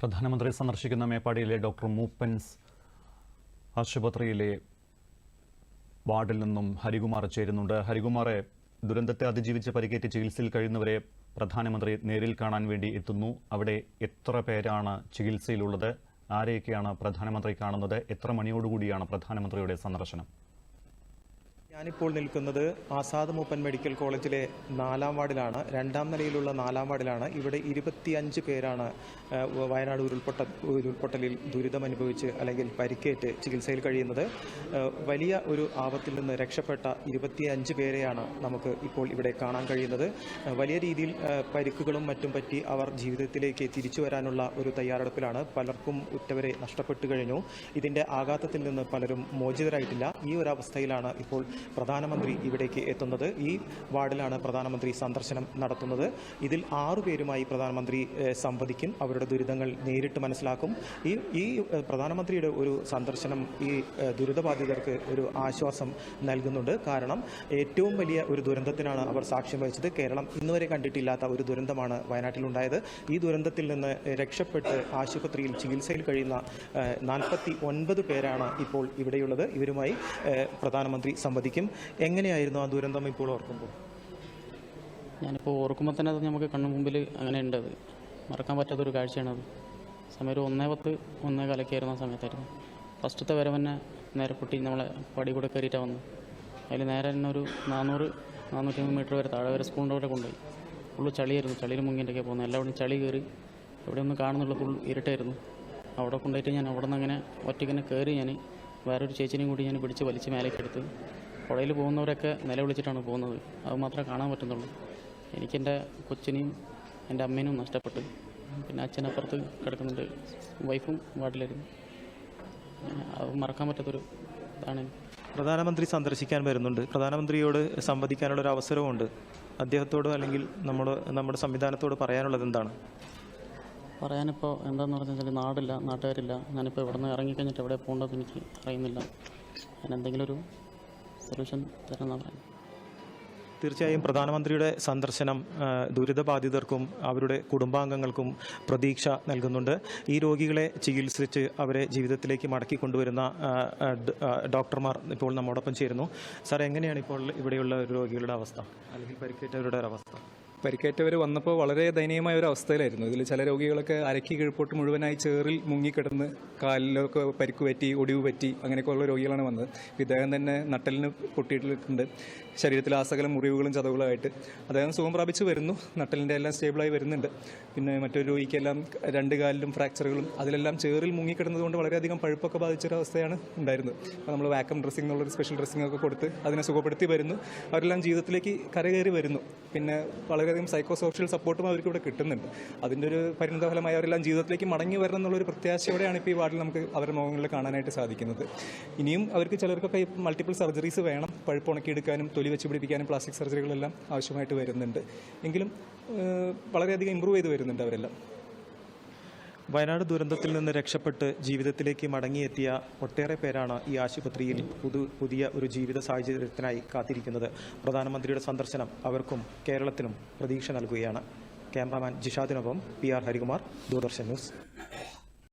പ്രധാനമന്ത്രി സന്ദർശിക്കുന്ന മേപ്പാടിയിലെ ഡോക്ടർ മൂപ്പൻസ് ആശുപത്രിയിലെ വാർഡിൽ നിന്നും ഹരികുമാർ ചേരുന്നുണ്ട്. ഹരികുമാറെ ദുരന്തത്തെ അതിജീവിച്ച് പരിക്കേറ്റ് ചികിത്സയിൽ കഴിയുന്നവരെ പ്രധാനമന്ത്രി നേരിൽ കാണാൻ വേണ്ടി എത്തുന്നു. അവിടെ എത്ര പേരാണ് ചികിത്സയിലുള്ളത്? ആരെയൊക്കെയാണ് പ്രധാനമന്ത്രി കാണുന്നത്? എത്ര മണിയോടുകൂടിയാണ് പ്രധാനമന്ത്രിയുടെ സന്ദർശനം? ഞാനിപ്പോൾ നിൽക്കുന്നത് ആസാദ് മൂപ്പൻ മെഡിക്കൽ കോളേജിലെ നാലാം വാർഡിലാണ്. രണ്ടാം നിലയിലുള്ള നാലാം വാർഡിലാണ്. ഇവിടെ ഇരുപത്തിയഞ്ച് പേരാണ് വയനാട് ഉരുൾപൊട്ട ഉരുൾപൊട്ടലിൽ ദുരിതമനുഭവിച്ച് അല്ലെങ്കിൽ പരിക്കേറ്റ് ചികിത്സയിൽ കഴിയുന്നത്. വലിയ ഒരു ആപത്തിൽ നിന്ന് രക്ഷപ്പെട്ട ഇരുപത്തിയഞ്ച് പേരെയാണ് നമുക്ക് ഇപ്പോൾ ഇവിടെ കാണാൻ കഴിയുന്നത്. വലിയ രീതിയിൽ പരിക്കുകളും മറ്റും പറ്റി അവർ ജീവിതത്തിലേക്ക് തിരിച്ചു വരാനുള്ള ഒരു തയ്യാറെടുപ്പിലാണ് പലർക്കും ഉറ്റവരെ നഷ്ടപ്പെട്ടു കഴിഞ്ഞു. ഇതിന്റെ ആഘാതത്തിൽ നിന്ന് പലരും മോചിതരായിട്ടില്ല. ഈ ഒരു അവസ്ഥയിലാണ് ഇപ്പോൾ പ്രധാനമന്ത്രി ഇവിടേക്ക് എത്തുന്നത്. ഈ വാർഡിലാണ് പ്രധാനമന്ത്രി സന്ദർശനം നടത്തുന്നത്. ഇതിൽ ആറു പേരുമായി പ്രധാനമന്ത്രി സംവദിക്കും. അവരുടെ ദുരിതങ്ങൾ നേരിട്ട് മനസ്സിലാക്കും. ഈ ഈ പ്രധാനമന്ത്രിയുടെ ഒരു സന്ദർശനം ഈ ദുരിതബാധിതർക്ക് ഒരു ആശ്വാസം നൽകുന്നുണ്ട്. കാരണം ഏറ്റവും വലിയ ഒരു ദുരന്തത്തിനാണ് അവർ സാക്ഷ്യം വഹിച്ചത്. കേരളം ഇന്നുവരെ കണ്ടിട്ടില്ലാത്ത ഒരു ദുരന്തമാണ് വയനാട്ടിലുണ്ടായത്. ഈ ദുരന്തത്തിൽ നിന്ന് രക്ഷപ്പെട്ട് ആശുപത്രിയിൽ ചികിത്സയിൽ കഴിയുന്ന നാൽപ്പത്തി ഒൻപത് പേരാണ് ഇപ്പോൾ ഇവിടെയുള്ളത്. ഇവരുമായി പ്രധാനമന്ത്രി സംവദിക്കും. എങ്ങനെയായിരുന്നു ആ ദുരന്തം ഇപ്പോൾ ഓർക്കുമ്പോൾ? ഞാനിപ്പോൾ ഓർക്കുമ്പോൾ തന്നെ അത് നമുക്ക് കണ്ണു മുമ്പിൽ അങ്ങനെ ഉണ്ട് അത്. മറക്കാൻ പറ്റാത്തൊരു കാഴ്ചയാണത് സമയം ഒരു ഒന്നേ പത്ത് ഒന്നേ കാലൊക്കെയായിരുന്നു സമയത്തായിരുന്നു. ഫസ്റ്റത്തെ വരെ തന്നെ നേരെ പൊട്ടി നമ്മളെ പടി കൂടെ കയറിയിട്ടാണ് വന്നു അതിൽ നേരെ തന്നെ ഒരു നാനൂറ് നാനൂറ്റി മീറ്റർ വരെ താഴെ വരെ സ്കൂളിന്റെ വരെ കൊണ്ടുപോയി. ഫുള്ള് ചളിയായിരുന്നു ചളിയിൽ മുങ്ങിന്റെയൊക്കെ പോകുന്നത്. എല്ലാവരും ചളി കയറി എവിടെ ഒന്നും കാണുന്നുള്ള ഫുൾ ഇരുട്ടായിരുന്നു. അവിടെ കൊണ്ടുപോയിട്ട് ഞാൻ അവിടെ നിന്ന് അങ്ങനെ ഒറ്റയ്ക്കന്നെ കയറി ഞാൻ വേറൊരു ചേച്ചിനെയും കൂടി ഞാൻ പിടിച്ച് വലിച്ച് മേലേക്ക് എടുത്ത് പുഴയിൽ പോകുന്നവരൊക്കെ നിലവിളിച്ചിട്ടാണ് പോകുന്നത്. അത് മാത്രമേ കാണാൻ പറ്റുന്നുള്ളൂ. എനിക്കെന്റെ കൊച്ചിനെയും എന്റെ അമ്മേനും നഷ്ടപ്പെട്ടു. പിന്നെ അച്ഛനപ്പുറത്ത് കിടക്കുന്നുണ്ട്. വൈഫും വാട്ടിലായിരുന്നു അത് മറക്കാൻ പറ്റാത്തൊരു ഇതാണ്. പ്രധാനമന്ത്രി സന്ദർശിക്കാൻ വരുന്നുണ്ട്. പ്രധാനമന്ത്രിയോട് സംവദിക്കാനുള്ള ഒരു അവസരവുമുണ്ട്. അദ്ദേഹത്തോട് അല്ലെങ്കിൽ നമ്മൾ നമ്മുടെ സംവിധാനത്തോട് പറയാനുള്ളത് എന്താണ്? പറയാനിപ്പോൾ എന്താണെന്ന് കഴിഞ്ഞാൽ നാടില്ല നാട്ടുകാരില്ല. ഞാനിപ്പോൾ ഇവിടെ നിന്ന് ഇറങ്ങിക്കഴിഞ്ഞിട്ട് എവിടെ പോകേണ്ടതെന്ന് എനിക്ക് അറിയുന്നില്ല. ഞാൻ എന്തെങ്കിലും ഒരു സൊല്യൂഷൻ തരണം പറയുന്നത് തീർച്ചയായും പ്രധാനമന്ത്രിയുടെ സന്ദർശനം ദുരിതബാധിതർക്കും അവരുടെ കുടുംബാംഗങ്ങൾക്കും പ്രതീക്ഷ നൽകുന്നുണ്ട്. ഈ രോഗികളെ ചികിത്സിച്ച് അവരെ ജീവിതത്തിലേക്ക് മടക്കി കൊണ്ടുവരുന്ന ഡോക്ടർമാർ ഇപ്പോൾ നമ്മോടൊപ്പം ചേരുന്നു. സാർ എങ്ങനെയാണ് ഇപ്പോൾ ഇവിടെയുള്ള രോഗികളുടെ അവസ്ഥ? അല്ലെങ്കിൽ പരിക്കേറ്റവരുടെ അവസ്ഥ പരിക്കേറ്റവർ വന്നപ്പോൾ വളരെ ദയനീയമായ ഒരു അവസ്ഥയിലായിരുന്നു. ഇതിൽ ചില രോഗികളൊക്കെ അരക്കി കീഴ്പോട്ട് മുഴുവനായി ചേറിൽ മുങ്ങിക്കിടന്ന് കാലിലൊക്കെ പരിക്ക് പറ്റി ഒടിവ് പറ്റി അങ്ങനെയൊക്കെയുള്ള രോഗികളാണ് വന്നത്. ഇദ്ദേഹം തന്നെ നട്ടലിന് പൊട്ടിയിട്ടുണ്ട് ശരീരത്തിൽ ആസകലം മുറിവുകളും ചതവുകളായിട്ട്. അദ്ദേഹം സുഖം പ്രാപിച്ച് വരുന്നു. നട്ടലിന്റെ എല്ലാം സ്റ്റേബിളായി വരുന്നുണ്ട്. പിന്നെ മറ്റൊരു രോഗിക്കെല്ലാം രണ്ട് കാലിലും ഫ്രാക്ചറുകളും അതിലെല്ലാം ചേറിൽ മുങ്ങിക്കിടന്നതുകൊണ്ട് വളരെയധികം പഴുപ്പൊക്കെ ബാധിച്ചൊരവസ്ഥയാണ് ഉണ്ടായിരുന്നത്. അപ്പോൾ നമ്മൾ വാക്കം ഡ്രസ്സിംഗ് എന്നുള്ളൊരു സ്പെഷ്യൽ ഡ്രസ്സിംഗ് ഒക്കെ കൊടുത്ത് അതിനെ സുഖപ്പെടുത്തി വരുന്നു. അവരെല്ലാം ജീവിതത്തിലേക്ക് കരകയറി വരുന്നു. പിന്നെ വളരെയധികം സൈക്കോ സോഷ്യൽ സപ്പോർട്ടും അവർക്ക് ഇവിടെ കിട്ടുന്നുണ്ട്. അതിന്റെ ഒരു പരിണിതഫലമായി അവരെല്ലാം ജീവിതത്തിലേക്ക് മടങ്ങി വരണം എന്നുള്ളൊരു പ്രത്യാശയോടെയാണ് ഇപ്പോൾ ഈ വാർഡിൽ നമുക്ക് അവരുടെ മുഖങ്ങളിൽ കാണാനായിട്ട് സാധിക്കുന്നത്. ഇനിയും അവർക്ക് ചിലർക്കൊക്കെ മൾട്ടിപ്പിൾ സർജറീസ് വേണം. പഴുപ്പ് ഉണക്കിയെടുക്കാനും തൊലി വെച്ച് പിടിപ്പിക്കാനും പ്ലാസ്റ്റിക് സർജറികളെല്ലാം ആവശ്യമായിട്ട് വരുന്നുണ്ട്. എങ്കിലും വളരെയധികം ഇമ്പ്രൂവ് ചെയ്ത് വരുന്നുണ്ട് അവരെല്ലാം. വയനാട് ദുരന്തത്തിൽ നിന്ന് രക്ഷപ്പെട്ട് ജീവിതത്തിലേക്ക് മടങ്ങിയെത്തിയ ഒട്ടേറെ പേരാണ് ഈ ആശുപത്രിയിൽ പുതു പുതിയ ഒരു ജീവിത സാഹചര്യത്തിനായി കാത്തിരിക്കുന്നത്. പ്രധാനമന്ത്രിയുടെ സന്ദർശനം അവർക്കും കേരളത്തിനും പ്രതീക്ഷ നൽകുകയാണ്. Cameraman ജിഷാദിനൊപ്പം P R Harikumar Doordarshan news.